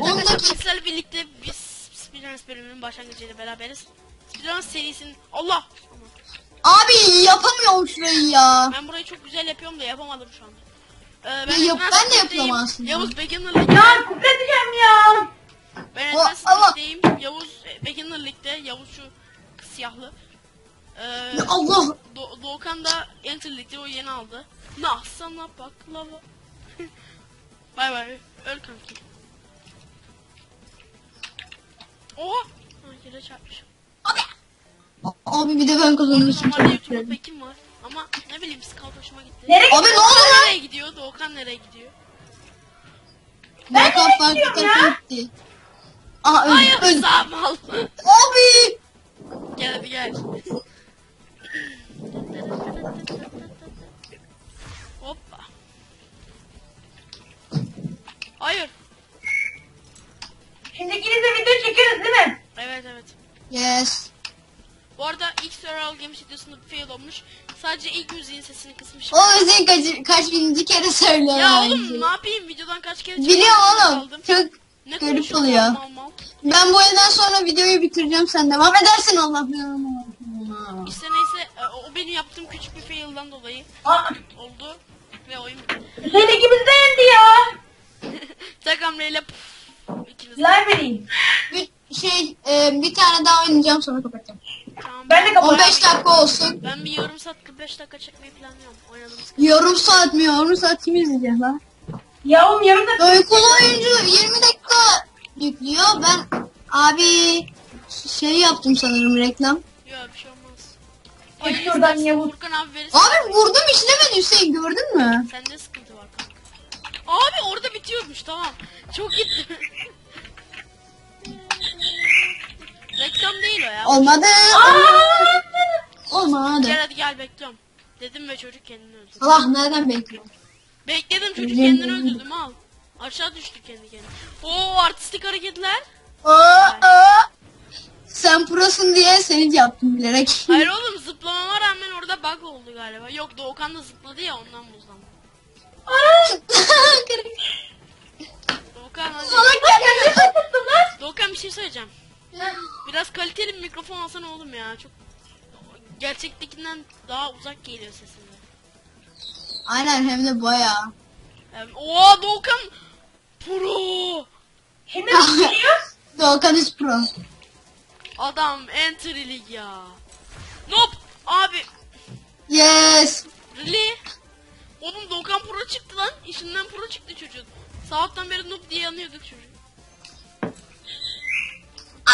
Evet arkadaşlar sizlerle birlikte biz Speedrunners bölümünün başlangıcıyla beraberiz. Speedrunners serisinin Allah! Abi yapamıyorum şurayı ya. Ben burayı çok güzel yapıyorum da yapamadım şu anda. Ee, Ya ben, yap- Advanced ben de yapıyorum aslında. Yavuz Beginner League. Ya kukredeceğim ya. Ben O- Advanced Allah! League'deyim. Yavuz Beginner League'de. Yavuz şu siyahlı. Ee, Ya Allah. Do- Doğukan da Enter League'de o yeni aldı. Nah sana baklava. bay bay. Öl kanki. Oha! Ha, yere çarpmışım. Abi. Abi bir de ben kazanırsam Normalde YouTube'da pekim var. Ama ne bileyim scout hoşuma gitti. Nereye Abi ne oldu lan? Nereye gidiyor? Doğukan nereye gidiyor? Ben nereye gidiyorum ya? gitti. Aha öldü. Hayır öldü. sağ mal. Sadece ilk müziğin sesini kısmış. O yüzden kaç, kaç bininci kere söylüyorum. Ya oğlum ne yapayım videodan kaç kere Biliyorum çıktım, oğlum. kaldım. Çok Ne garip oluyor. mal mal? Ben bu elden sonra videoyu bitireceğim sen devam edersin Allah İşte neyse e, o benim yaptığım küçük bir fail'dan dolayı Aa, oldu. Ve oyun. Hüseyin ikimiz de yendi ya. Tek hamleyle puf, ikimiz. Live vereyim. Bir şey e, bir tane daha oynayacağım sonra kapatacağım. Tamam, Ben de kapat- 15 dakika olsun. Ben bir yarım saat 45 dakika çekmeyi planlıyorum. Oynadığımız kadar. Yarım saat mi? Yarım saat kim izleyecek lan? Ya oğlum yarım da Uykulu oyuncu 20 dakika yüklüyor. Ben abi şey yaptım sanırım reklam. Yok bir şey olmaz. Oyun şuradan Yavuz. Furkan abi verirsin. Abi vurdum işlemedi Hüseyin gördün mü? Sende sıkıntı var kanka. Abi orada bitiyormuş tamam. Çok gitti. Reklam değil o ya. Olmadı. Aa! Olmadı. Gel hadi gel bekliyorum. Dedim ve çocuk kendini öldürdü. Allah nereden bekliyor? Bekledim çocuk kendini ederim. öldürdü mal. Aşağı düştü kendi kendine. Oo artistik hareketler. Aa, aa. Sen prosun diye seni yaptım bilerek. Hayır oğlum zıplamama rağmen orada bug oldu galiba. Yok Doğukan da zıpladı ya ondan buzlandı. Doğukan hadi. Salak. Doğukan bir şey söyleyeceğim. Biraz kaliteli bir mikrofon alsana oğlum ya. Çok gerçektekinden daha uzak geliyor sesin. Aynen hem de bayağı. Yani, Oo Doğukan pro. Nasıl geliyoruz? Doğukan is pro. Adam entry lig ya. Nope. Abi Yes. really? Oğlum Doğukan pro çıktı lan. İşinden pro çıktı çocuğun. Sabahtan beri noob diye yanıyorduk çocuk.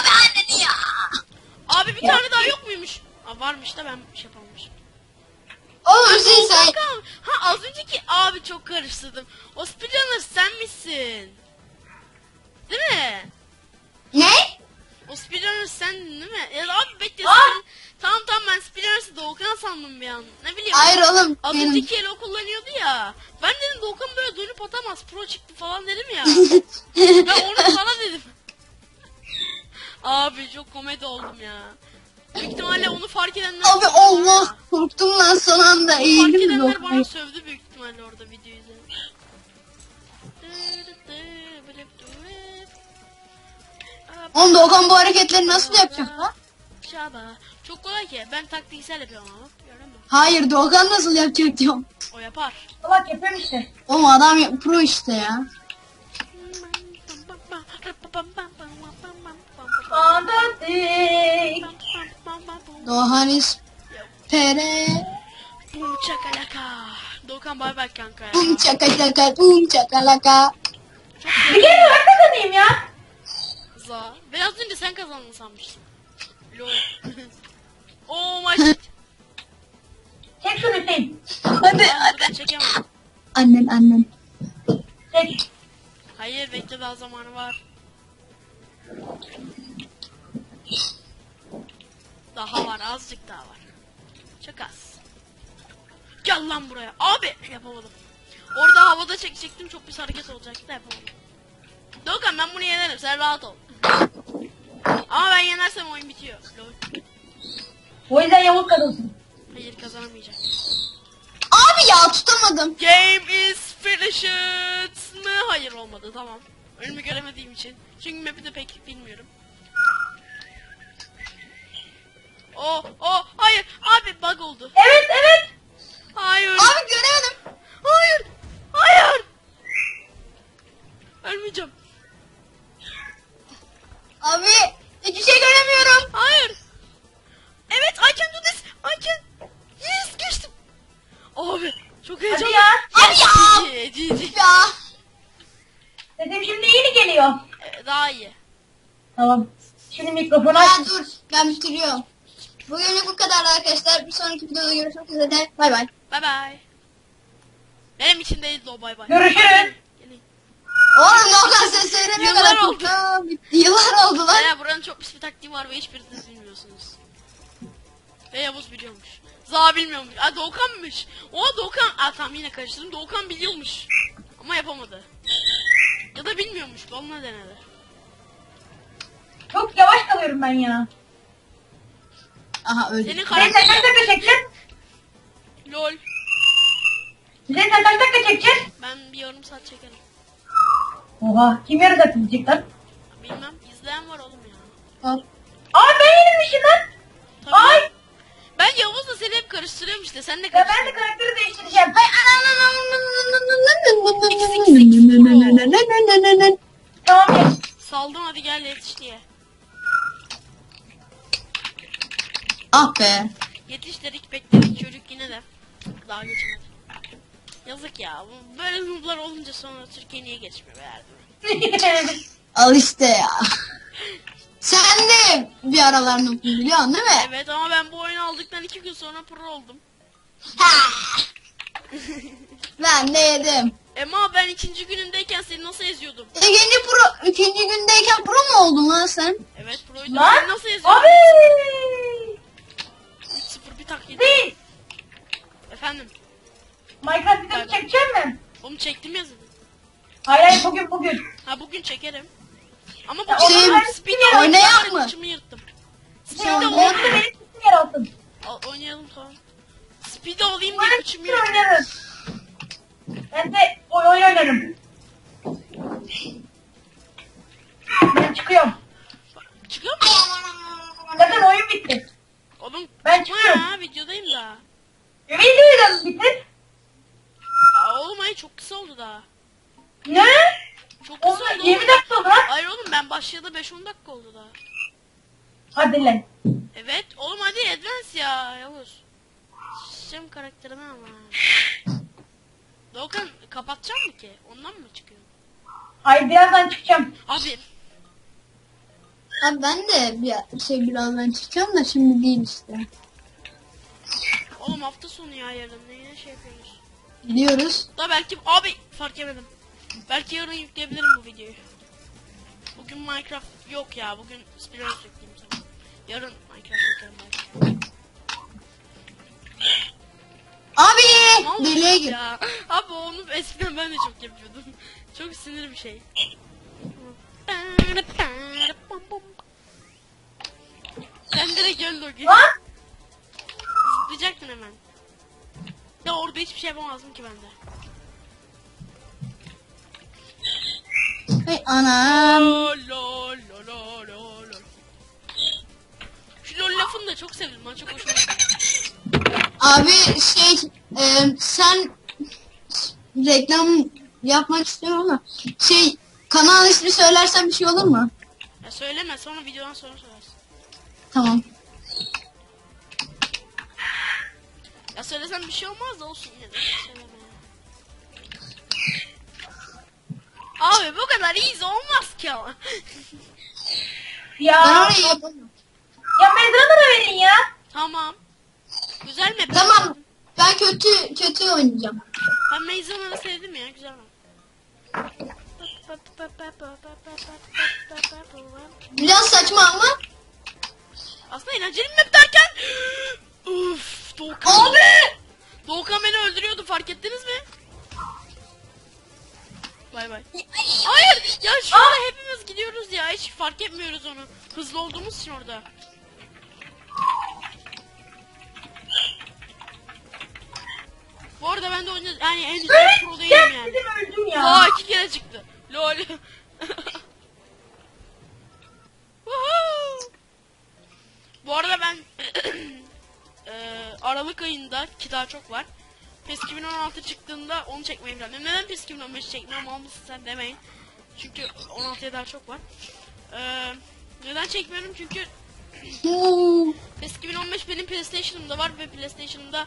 Abi anne ya. Abi bir tane daha yok muymuş? Aa, varmış da ben şey yapamamışım. Oğlum Hüseyin sen. Doğukan, ha az önceki abi çok karıştırdım. O speedrunner sen misin? Değil mi? Ne? O speedrunner sen değil mi? Ya da abi bekle. Speed- Tamam tamam ben speedrunner'sı Doğukan sandım bir an. Ne bileyim. Hayır oğlum Az benim. önceki Elo kullanıyordu ya. Ben dedim Doğukan böyle dönüp atamaz. Pro çıktı falan dedim ya. ben onu sana dedim. Abi çok komedi oldum ya. Büyük ihtimalle onu fark edenler... Abi Allah korktum lan son anda Fark eğildim edenler bana sövdü büyük ihtimalle orada videoyu izledim. Oğlum Doğukan bu hareketleri nasıl yapacak lan? Şaba. Çok kolay ki. Ben taktiksel yapıyorum ama. Gördün mü? Hayır Doğukan nasıl yapacak diyorum. O yapar. Salak yapıyorum işte. Oğlum adam ya- pro işte ya. Fantastik. Doğan is pere. Bum çakalaka. Doğukan bay bay kanka ya. Bum çaka çaka bum çakalaka. Bir kere ben kazanayım ya. Za. Ben az önce sen kazandın sanmıştım. Lol. oh my shit. Çek şunu Hüseyin. Hadi hadi. çekemem. Annen annen. Çek. Hayır bekle daha zamanı var. Daha var azıcık daha var. Çok az. Gel lan buraya. Abi yapamadım. Orada havada çekecektim çok bir hareket olacaktı da yapamadım. Doğukan ben bunu yenerim sen rahat ol. Ama ben yenersem oyun bitiyor. Lol. O yüzden Yavuz kazansın. Hayır kazanamayacağım. Abi ya tutamadım. Game is finished mı? Hayır olmadı tamam. Önümü göremediğim için. Çünkü map'i de pek bilmiyorum. Oh oh hayır abi bug oldu. Evet evet. Hayır. Abi göremedim. Hayır. Hayır. Ölmeyeceğim. Abi hiçbir şey göremiyorum. Hayır. Evet I can do this. I can. Yes geçtim. Abi çok heyecanlı. ya. Hadi ya. Yes, GG, GG. Ya. Sesim şimdi iyi mi geliyor? Ee, Daha iyi. Tamam. Şimdi mikrofonu aç. Ya dur ben bitiriyorum. Bugünlük bu kadar arkadaşlar. Bir sonraki videoda görüşmek üzere. Bay bay. Bye bye. Benim için değildi o bay bay. Görüşürüz. Oğlum Doğukan sen söyleme Yıllar kadar. oldu. Ha, bitti. Yıllar oldu lan. Baya buranın çok pis bir taktiği var ve hiçbiriniz bilmiyorsunuz. Ve Yavuz biliyormuş. Za bilmiyormuş. Aa Doğukan'mış. O Doğukan. Aa tamam yine karıştırdım. Doğukan biliyormuş. Ama yapamadı. Ya da bilmiyormuş. Onunla denedi. Çok yavaş kalıyorum ben ya. Aha öldü. Senin Sen sen kaç karakter. dakika çekeceksin? Lol. Sen kaç dakika çekeceksin? Ben bir yarım saat çekerim. Oha kim yarı dakika çekecek lan? Bilmem. İzleyen var oğlum ya. Hop. Aa ben yenilmişim lan. Tabii. Ay. Ben Yavuz'la seni hep karıştırıyorum işte. Sen de Ya ben de karıştırıyorsun. karakteri değiştireceğim. Ay anam. Tamam ya. Saldım hadi gel yetiş diye. Ah be. Yetiş dedik bekledik çocuk yine de daha geçmedi. Yazık ya. bu- Böyle noob'lar olunca sonra Türkiye niye geçmiyor be. Al işte ya. Sen de bir aralar noob biliyorsun değil mi? Evet ama ben bu oyunu aldıktan iki gün sonra pro oldum. Ha. ben de yedim. Ama ben ikinci günündeyken seni nasıl eziyordum? İkinci pro, ikinci gündeyken pro mu oldun lan sen? Evet proydum. Lan. Seni nasıl eziyordum? Abi. 3-0 bir tak yedim. Değil. Efendim. Minecraft videosu çekecek mi? Onu çektim ya zaten. Hayır hayır bugün bugün. Ha bugün çekerim. Ama Ya şey, ben speed oynayak mı? Kıçımı yırttım. Speed'e oldu. Benim sesim yer. Al, oynayalım tamam. Speed'e olayım diye kıçımı yırttım. oynarım. Ben de oyun oyun oynarım. Ben çıkıyorum. Çıkıyor mu? Zaten oyun bitti. Oğlum Ben çıkma çıkıyorum. ya videodayım da. Videoyu da bitir. Aa, oğlum ay çok kısa oldu daha. Ne? Çok kısa Oldu oldu. 20 oğlum. dakika oldu lan. Hayır oğlum ben başlayalı 5-10 dakika oldu daha. Hadi lan. Evet oğlum hadi advance ya Yavuz. Şişem karakterine ama. Doğukan kapatacak mı ki? Ondan mı çıkıyor? Hayır birazdan çıkacağım. Abi Abi ben de bir şey birazdan çıkacağım da şimdi değil işte. oğlum hafta sonu ya yarın ne yine şey yapıyoruz. Biliyoruz. Da belki abi fark edemedim. Belki yarın yükleyebilirim bu videoyu. Bugün Minecraft yok ya bugün Spiros yükleyeyim sana. Yarın Minecraft yüklerim belki. Abi mısın gir. ya? Abi onu eskiden ben de çok yapıyordum. Çok sinir bir şey. Sen direkt öl Logi. Lan. Zıplayacaktın hemen. Ya orada hiçbir şey yapamazdım ki ben de. Hey anam. Lol lol lol lol lol. Şu lol lafını da çok sevdim ben çok hoşuma gitti. Abi şey e, sen reklam yapmak istiyorum ama şey kanal ismi söylersen bir şey olur mu? Ya söyleme sonra videodan sonra söylersin. Tamam. Ya söylesem bir şey olmaz da olsun yine de. Abi bu kadar easy olmaz ki ama. Ya. Ya da verin ya. tamam. Güzel mi? Tamam. Ben kötü kötü oynayacağım. Ben Maze'ları sevdim ya güzel mi? Biraz saçma ama. Aslında eğlenceli bir map derken Uf, Doğukan. Abi! Doğukan beni öldürüyordu fark ettiniz mi? Bay bay. Hayır ya şurada hepimiz gidiyoruz ya hiç fark etmiyoruz onu. Hızlı olduğumuz için orada. Bu arada ben de oyunda yani en Evet. pro değilim yani. öldüm Aa ya. iki kere çıktı. Lol. Woohoo! Bu arada ben eee, Aralık ayında ki daha çok var. PES 2016 çıktığında onu çekmeyi planlıyorum. Neden PES 2015 çekmiyorum mal mısın sen demeyin. Çünkü 16'ya daha çok var. Eee, neden çekmiyorum? Çünkü. PES 2015 benim PlayStation'ımda var ve PlayStation'ımda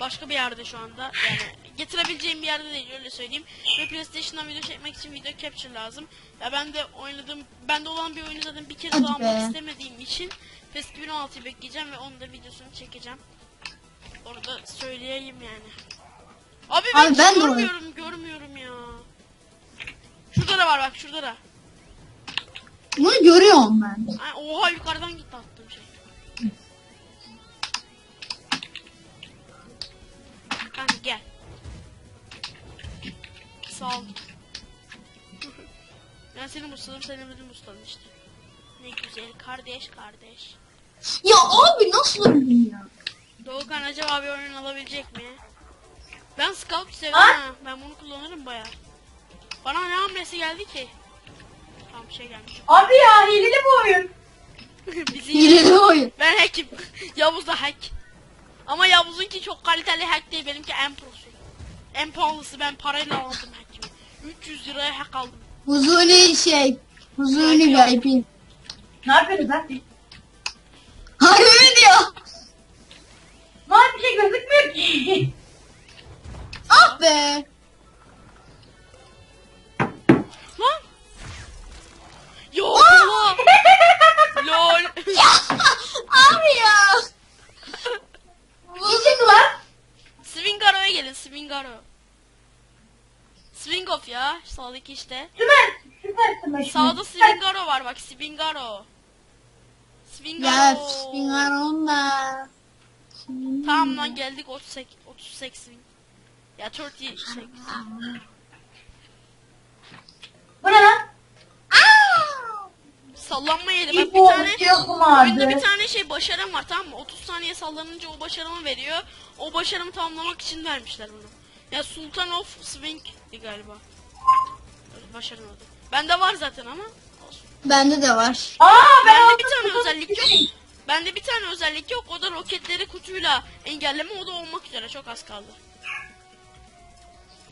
başka bir yerde şu anda. Yani getirebileceğim bir yerde değil öyle söyleyeyim. Ve PlayStation'dan video çekmek için video capture lazım. Ya ben de oynadığım, bende olan bir oyunu zaten bir Hadi daha almak istemediğim için PES 2016'yı bekleyeceğim ve onun da videosunu çekeceğim. Orada söyleyeyim yani. Abi ben, Abi ben de görmüyorum, görmüyorum ya. Şurada da var bak şurada da. Bunu görüyorum ben. Ay, oha yukarıdan gitti attığım Kanka gel. Sağ ol. ben seni musladım, sen de beni musladın işte. Ne güzel kardeş kardeş. Ya abi nasıl öldün ya? Doğukan acaba bir oyun alabilecek mi? Ben scout seviyorum Ha? ha. Ben bunu kullanırım baya. Bana ne hamlesi geldi ki? Bir şey gelmiş. Abi ya hileli bu oyun. Bizi İleri oyun. Ben hack'im. Yavuz da hack. Yavuz'unki çok kaliteli hack değil. Benimki en prosu. En pahalısı. Ben parayla aldım hack'imi. 300 liraya hack aldım. Huzuni şey. Huzuni VIP. Ne yapıyorsunuz lan? Harbi mi diyor? Lan bir şey gözükmüyor ki. Ah be. Lan! Yo Allah! Lol! abi ya. Kim çıktı lan? Swingaro'ya gelin Swingaro. Swing off ya. Sağdaki işte. Sümer. Süper sümer. Sağda Swingaro var bak Swingaro. Swingaro. Ya Fingaronda. Tamam lan geldik 38 38 swing. Ya 30 şey. Bu ne lan? Sallanma yeri. Bak bir tane mu oyunda bir tane şey başarım var tamam mı? 30 saniye sallanınca o başarımı veriyor. O başarımı tamamlamak için vermişler bunu. Ya Sultan of Swing'di galiba. Başarım adı. Bende var zaten ama. olsun. Bende de var. Aa ben Bende bir tane özellik yok. Bende bir tane özellik yok. O da roketleri kutuyla engelleme. O da olmak üzere. Çok az kaldı.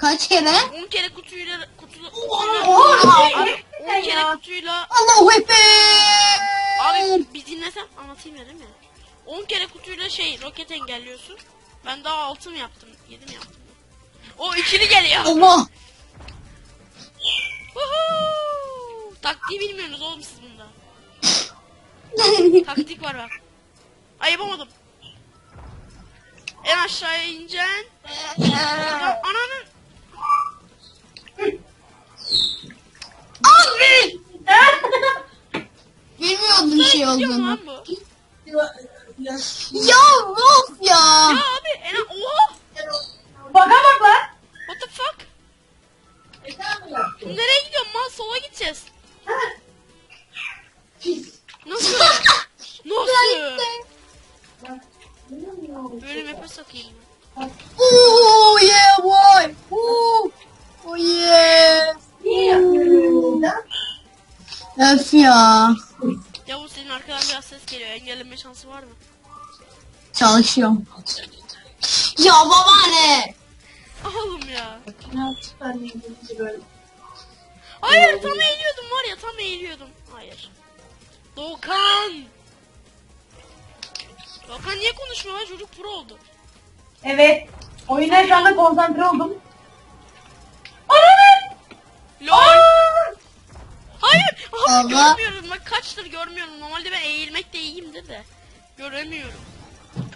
Kaç kere? 10 kere kutuyla kutuyla, Oha, abi, abi, 10 sen kere kutuyla Allahu Ekber. abi bir dinlesem anlatayım ya değil mi? 10 kere kutuyla şey roket engelliyorsun. Ben daha 6 mı yaptım? 7 mi yaptım? O ikili geliyor. Allah. Woohoo! Taktiği bilmiyorsunuz oğlum siz bunda. Taktik var bak. Ay yapamadım. En aşağıya ineceksin. Ananın. Abi. Bilmiyordum şey olduğunu. lan bu? Ya of ya. Ya abi en oha! Baka bak lan. What the fuck? Nereye gidiyorsun man? Sola gideceğiz. Nasıl? Nasıl? Böyle map'e sokayım. Oh yeah boy. Oh, oh yeah. Öf ya. Yavuz senin arkadan biraz ses geliyor. Engelleme şansı var mı? Çalışıyorum. Ya babaanne. Oğlum ya. Hayır tam eğiliyordum var ya tam eğiliyordum. Hayır. Doğukan. Doğukan niye konuşmuyor lan çocuk pro oldu. Evet. Oyuna şu anda konsantre oldum. Ananı! LOL. Hayır. Abi Allah. görmüyorum bak kaçtır görmüyorum. Normalde ben eğilmekte iyiyimdir de. Göremiyorum.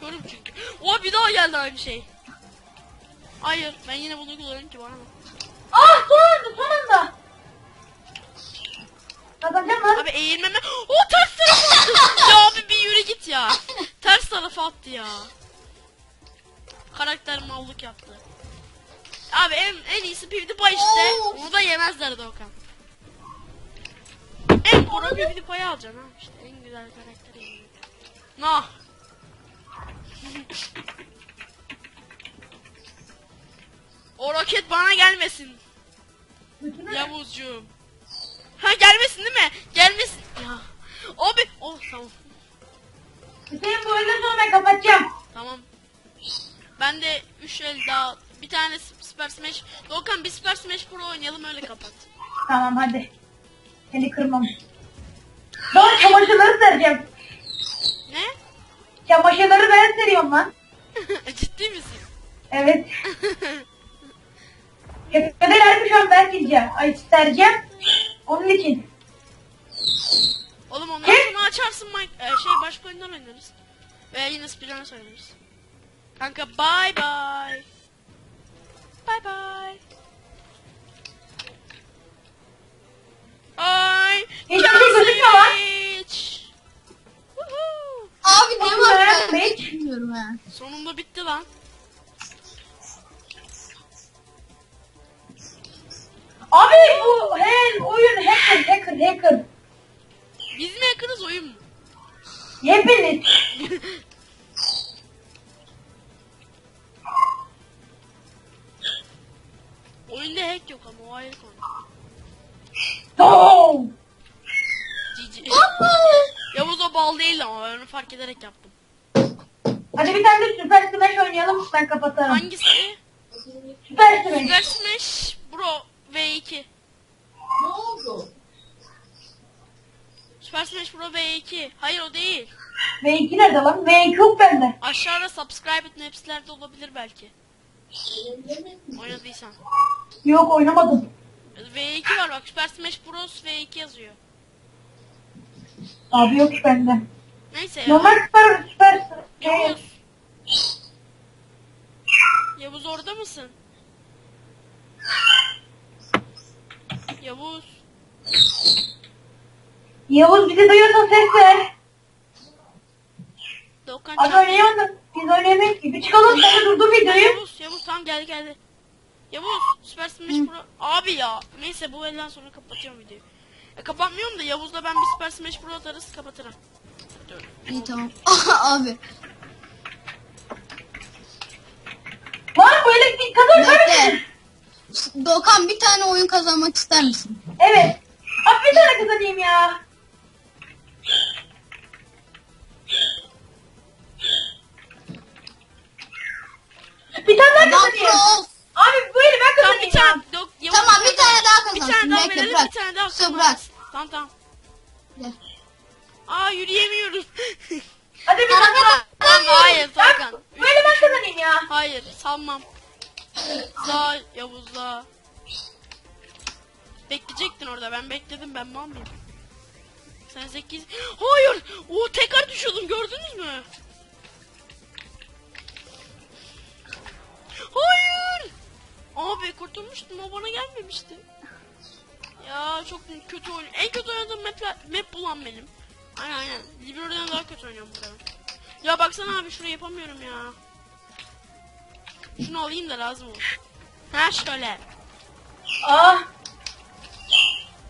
Körüm çünkü. Oha bir daha geldi aynı şey. Hayır ben yine bunu kullanıyorum ki bana bak. Ah son anda son anda. Kazanacağım lan. Abi eğilmeme... O ters tarafa attı. ya abi bir yürü git ya. Ters tarafa attı ya. Karakter mallık yaptı. Abi en, en iyisi PewDiePie işte. Onu da yemezler Doğukan. En pro PewDiePie'yi alacaksın ha. İşte en güzel karakteri. Nah. o roket bana gelmesin. Yavuzcuğum. Ha gelmesin değil mi? Gelmesin. Ya. Abi. Oh tamam. Senin bu oyundan sonra ben kapatacağım. Tamam. Ben de 3 el daha bir tane Super Smash. Doğukan bir Super Smash Pro oynayalım öyle kapat. Tamam hadi. Seni kırmam. Ben çamaşırları sereceğim. Ne? Çamaşırları ben seriyorum lan. Ciddi misin? Evet. Köpeğler şu an ben sileceğim. Ay sereceğim. Onun için. Oğlum ondan sonra açarsın Mike. e, şey başka oyundan oynarız. Veya yine Speedrunners oynarız. Kanka bye bye. Bye bye. Ay. Hiçbir şey gözükmüyor lan. Hiç. Woohoo. Abi ne var ben hiç- bilmiyorum ha. Sonunda bitti lan. Abi bu her oyun hacker hacker hacker. Biz mi yakınız oyun mu? Hepiniz. Oyunda hack yok ama o ayrı konu. GG. Yavuz o bal değil ama ben onu fark ederek yaptım. Hadi bir tane de Süper Smash oynayalım ben kapatarım. Hangisi? Süper Smash. Super Smash Bro V2. Ne oldu? Super Smash Bro V2. Hayır o değil. V2 nerede lan? V2 yok bende. Aşağıda subscribe et hepsilerde olabilir belki. Oynadıysan. Yok oynamadım. V2 var bak Super Smash Bros V2 yazıyor. Abi yok bende. Neyse ya. Normal Süper Süper Yavuz. Yavuz orada mısın? Yavuz. Yavuz bizi duyuyorsan ses ver. Doğukan Az çağır. oynayamadık. Biz oynayamayız ki. Bir çıkalım sen de durdur videoyu. Yavuz, Yavuz tamam geldi geldi. Yavuz, Süper Smash Pro. Abi ya, neyse bu elden sonra kapatıyorum videoyu. E, kapatmıyorum da Yavuz'la ben bir Süper Smash Pro atarız kapatırım. Dur. İyi tamam. abi Lan böyle bir kadın bekle. böyle. Dokan bir tane oyun kazanmak ister misin? Evet. Abi bir tane kazanayım ya. Bir tane daha kazanayım. pro Abi böyle ben Tamam kazanayım bir ya. tane. Yok, Yavuz, Tamam bir tane daha Bir kazansın. tane daha Bekle verelim, bırak. bir tane daha kazanırız. bırak. Tamam tamam. Gel. Aa yürüyemiyoruz. Hadi bir tane daha. Tamam hayır Ben, Hakan. böyle ben kazanayım ya. Hayır salmam. Za Yavuz za. Bekleyecektin orada ben bekledim ben mal mıyım? Sen zeki... Hayır! O tekrar düşüyordum gördünüz mü? Hayır! Abi kurtulmuştum o bana gelmemişti. Ya çok kötü oyun. En kötü oynadığım map, map bulan benim. Aynen aynen. Libero'dan daha kötü oynuyorum burada ben. Ya baksana abi şurayı yapamıyorum ya. Şunu alayım da lazım olur. Ha şöyle. Ah.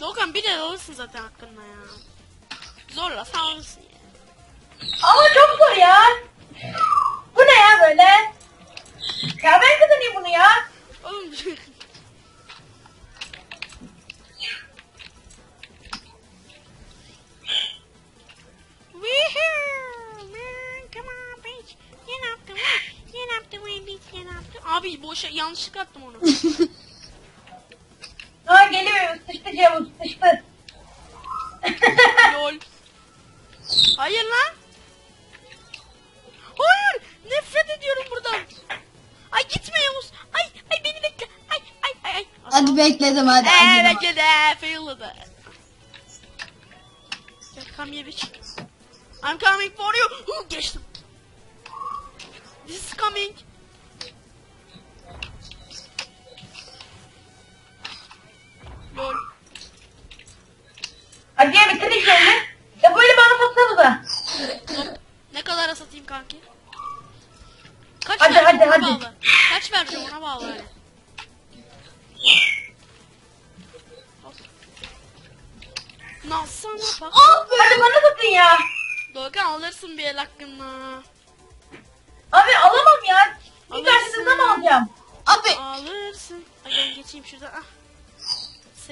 Doğukan bir de alırsın zaten hakkında ya. Zorla sağ alırsın ya. Ama çok zor ya. Bu ne ya böyle? Ya ben kazanayım bunu ya. Abi boşa yanlışlıkla attım onu. Ha geliyor. Sıçtı Cevuz. Sıçtı. Lol. Hayır lan. Hayır. Nefret ediyorum buradan. Ay gitme Hadi bekledim hadi. Eee bekle de failladı. Come here. I'm coming for you. Geçtim. This is coming.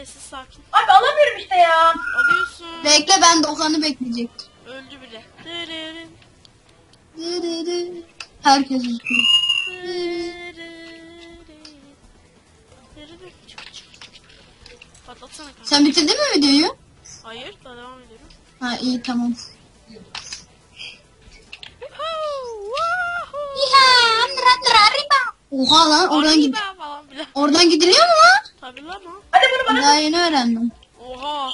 Sessiz sakin. Abi alamıyorum işte ya. Alıyorsun. Bekle ben Doğan'ı bekleyecektim. Öldü bile. Dırırın, Dırırı. Herkes üzgün. dırırın, dırırın. Çık, çık, çık. Patlatsana kanka. Sen bitirdin mi videoyu? Hayır daha devam ediyorum. Ha iyi tamam. Oha lan oradan gid Arriba falan bile. oradan gidiliyor mu lan? Tabii lan o. Bunu bana Daha yeni öğrendim. Oha.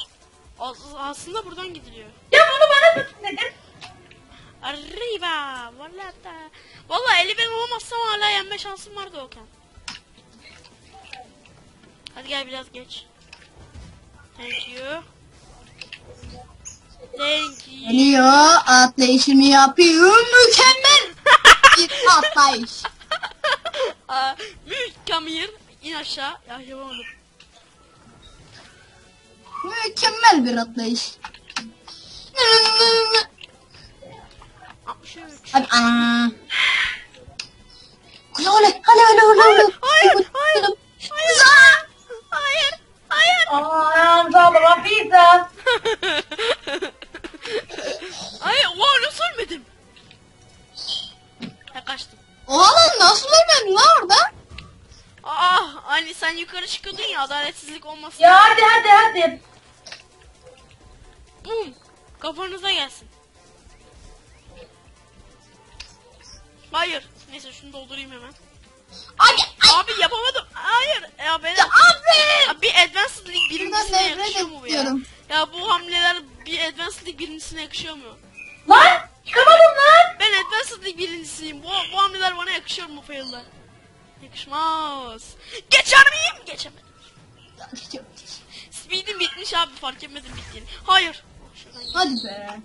As- aslında buradan gidiliyor. Ya bunu bana tut dedim. Arriba. Valla da. Valla eli ben olmazsam hala yenme şansım vardı Okan. Hadi gel biraz geç. Thank you. Thank you. Geliyor atlayışını yapıyor mükemmel bir atlayış. Aa, Mükemmel. İn aşağı. Ya yapamadım. Mükemmel bir atlayış. 63. Abi ana. Kule kule kule kule kule. Hayır, hayır, hayır. Hayır. Hayır. Aman sağlama pizza. Hayır. Wow nasıl ölmedim? Ha kaçtım. Oha lan nasıl ölmedin lan orada? Aa, hani sen yukarı çıkıyordun ya adaletsizlik olmasın. Ya hadi hadi hadi. Bum. Kafanıza gelsin. Hayır. Neyse şunu doldurayım hemen. Abi ay. Abi yapamadım. Hayır. Ya ben Ya abi. Ya bir Advanced League birincisine yakışıyor mu bu ya? Ya bu hamleler bir Advanced League birincisine yakışıyor mu? Lan çıkamadım lan. Ben Advanced League birincisiyim. Bu, bu hamleler bana yakışıyor mu fail'ler? Yakışmaz. Geçer miyim? Geçemedim. Speed'im bitmiş abi fark etmedim bittiğini. Hayır. Hadi be.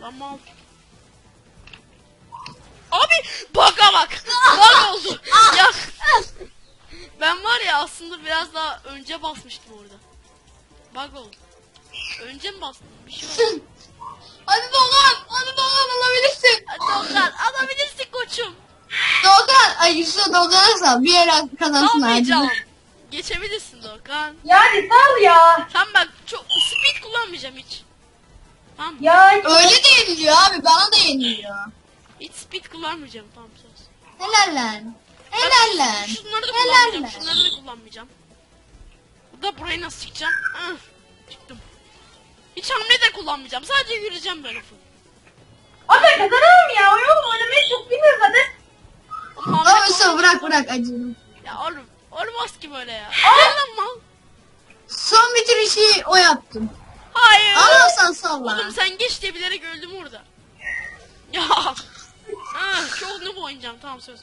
Lan mal. Abi bug'a bak. Bug oldu. ya ben var ya aslında biraz daha önce basmıştım orada. Bug oldu. Önce mi bastım? Bir şey oldu. Hadi Doğan. Hadi Doğan alabilirsin. Doğukan alabilirsin koçum. Doğan. Ay Yusuf Doğan'a. Bir yere kazansın Almayacağım. Geçebilirsin Doğukan. Ya hadi sal ya. Sen bak çok speed kullanmayacağım hiç. Tamam. Ya hiç- Öyle de yeniliyor abi. Bana da yeniliyor. Hiç speed kullanmayacağım tamam söz. Helal lan. Helal lan. Şunları da Helal kullanmayacağım. lan. Şunları da kullanmayacağım. Da burayı nasıl çıkacağım? Ah, çıktım. Hiç hamle de kullanmayacağım. Sadece yürüyeceğim böyle full. Abi ben kazanamam ya. Oğlum oynamayı çok bilmiyorum zaten. Ama hamle Ama Yusuf kullan- bırak bırak acıdım. Ya oğlum olmaz ki böyle ya. Lan mal. Son bitirişi o yaptım. Hayır. Alarsan salla. Oğlum sen geç diye bilerek öldüm orada. Ya. Ah, çok noob oynayacağım tamam söz.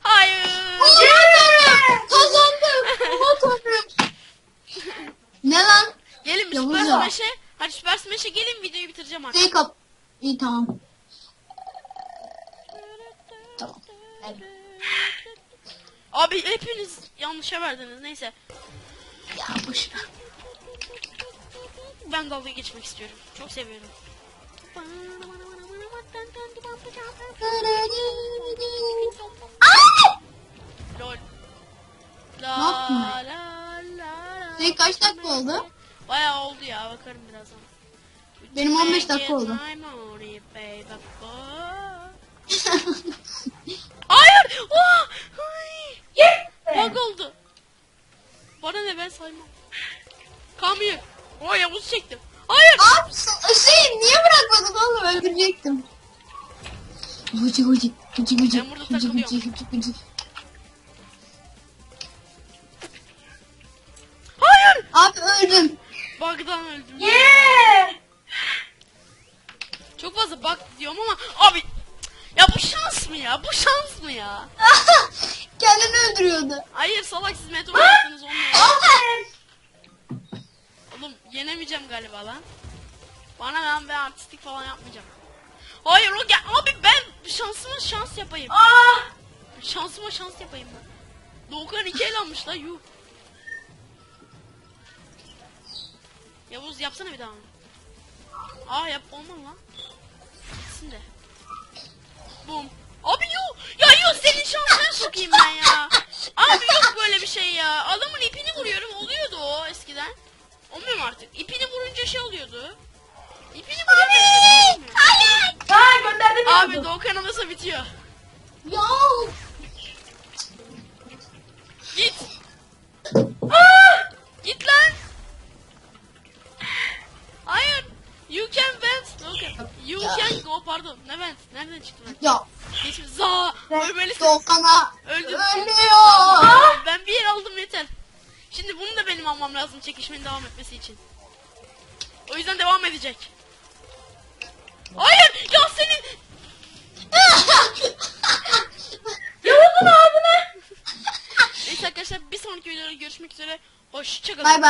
Hayır. Tanrım. Kazandım. Tanrım. ne lan? Gelin bir Yavuz Süper ya. Smash'e. Hadi Süper Smash'e gelin videoyu bitireceğim artık. Şey kap. İyi tamam. Tamam. Evet. Abi hepiniz yanlışa verdiniz neyse. Ya boş ver. Ben dalga geçmek istiyorum. Çok seviyorum. Lol. Ne La la la la. Senin kaç dakika oldu? Bayağı oldu ya bakarım birazdan. Benim 15 dakika oldu. Hayır! Oh! Bug oldu. Bana ne ben saymam. Kamyon. O Yavuz çektim. Hayır! Abi şey niye bırakmadın oğlum öldürecektim. Hıcı hıcı hıcı hıcı Ben burada hıcı hıcı takılıyorum. hıcı hıcı. Hayır! Abi öldüm. Bug'dan öldüm. Yeah. Çok fazla bug diyorum ama abi ya bu şans mı ya? Bu şans mı ya? Kendini öldürüyordu. Hayır salak siz meteor yaptınız onunla. Aferin. Oğlum yenemeyeceğim galiba lan. Bana ben ben artistik falan yapmayacağım. Hayır o gel abi ben şansıma şans yapayım. Ah. Şansıma şans yapayım ben. Doğukan iki el almış la yuh. Yavuz yapsana bir daha onu. Aa yap olmam lan. Gitsin de. Bum. Abi yuh. Ya yuh senin şansına sokayım ben ya. Abi yok böyle bir şey ya. Adamın ipini vuruyorum oluyordu o eskiden. Olmuyor mu artık? İpini vurunca şey oluyordu. İpini vuruyorum. Hayır. Ha gönderdim. Abi Doğukan alırsa bitiyor. Ya. Git. Aa! Git lan. Hayır. You can vent. Doğukan. You can go pardon. Ne vent? Nereden çıktı lan? Ya. Geçim. Za. Ölmelisin. Doğukan'a Öldüm. ölüyor. Aa, ben bir yer aldım yeter. Şimdi bunu da benim almam lazım çekişmenin devam etmesi için. O yüzden devam edecek. Hayır! Ya senin... Yavuz'un ağzına. Neyse arkadaşlar bir sonraki videoda görüşmek üzere. Hoşçakalın. Bay bay.